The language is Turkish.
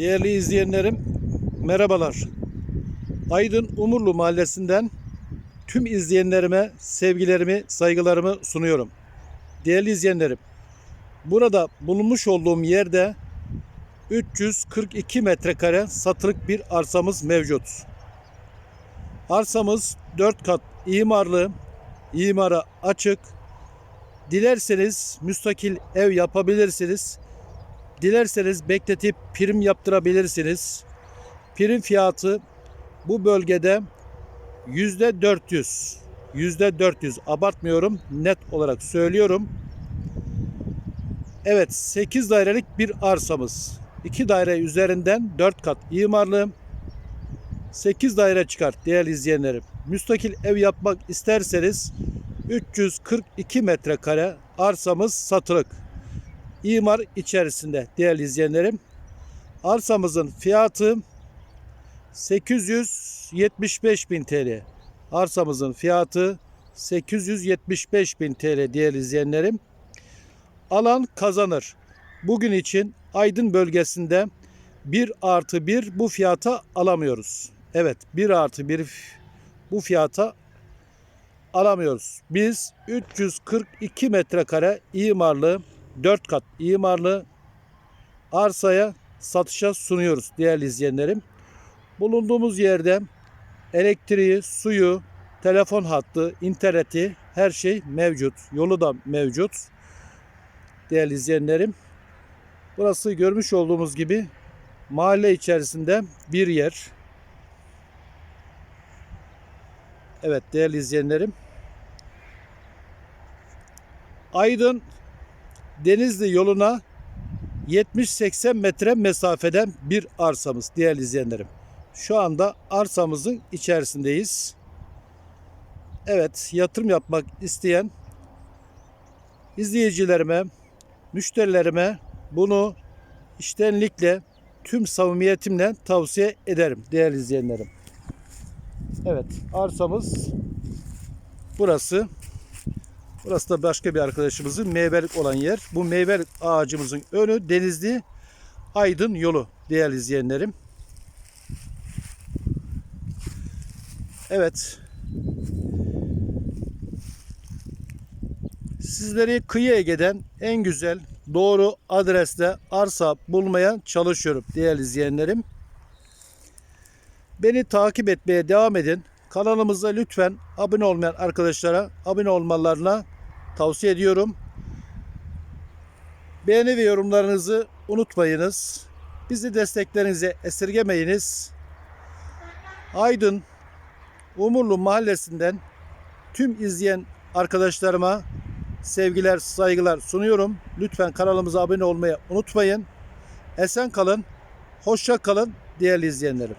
Değerli izleyenlerim, merhabalar. Aydın Umurlu Mahallesi'nden tüm izleyenlerime sevgilerimi, saygılarımı sunuyorum. Değerli izleyenlerim, burada bulunmuş olduğum yerde 342 metrekare satılık bir arsamız mevcut. Arsamız 4 kat imarlı, imara açık. Dilerseniz müstakil ev yapabilirsiniz. Dilerseniz bekletip prim yaptırabilirsiniz. Prim fiyatı bu bölgede yüzde 400. Yüzde 400 abartmıyorum net olarak söylüyorum. Evet 8 dairelik bir arsamız. 2 daire üzerinden 4 kat imarlı 8 daire çıkar değerli izleyenlerim. Müstakil ev yapmak isterseniz 342 metrekare arsamız satılık imar içerisinde değerli izleyenlerim. Arsamızın fiyatı 875 bin TL. Arsamızın fiyatı 875 bin TL değerli izleyenlerim. Alan kazanır. Bugün için Aydın bölgesinde 1 artı 1 bu fiyata alamıyoruz. Evet 1 artı 1 bu fiyata alamıyoruz. Biz 342 metrekare imarlı 4 kat imarlı arsaya satışa sunuyoruz değerli izleyenlerim. Bulunduğumuz yerde elektriği, suyu, telefon hattı, interneti her şey mevcut. Yolu da mevcut. Değerli izleyenlerim. Burası görmüş olduğumuz gibi mahalle içerisinde bir yer. Evet değerli izleyenlerim. Aydın Denizli yoluna 70-80 metre mesafeden bir arsamız değerli izleyenlerim. Şu anda arsamızın içerisindeyiz. Evet yatırım yapmak isteyen izleyicilerime, müşterilerime bunu iştenlikle tüm samimiyetimle tavsiye ederim değerli izleyenlerim. Evet arsamız burası. Burası da başka bir arkadaşımızın meyvelik olan yer. Bu meyvelik ağacımızın önü Denizli Aydın yolu değerli izleyenlerim. Evet. Sizleri kıyı Ege'den en güzel doğru adreste arsa bulmaya çalışıyorum değerli izleyenlerim. Beni takip etmeye devam edin. Kanalımıza lütfen abone olmayan arkadaşlara abone olmalarına tavsiye ediyorum. Beğeni ve yorumlarınızı unutmayınız. Bizi desteklerinize esirgemeyiniz. Aydın Umurlu Mahallesi'nden tüm izleyen arkadaşlarıma sevgiler, saygılar sunuyorum. Lütfen kanalımıza abone olmayı unutmayın. Esen kalın, hoşça kalın değerli izleyenlerim.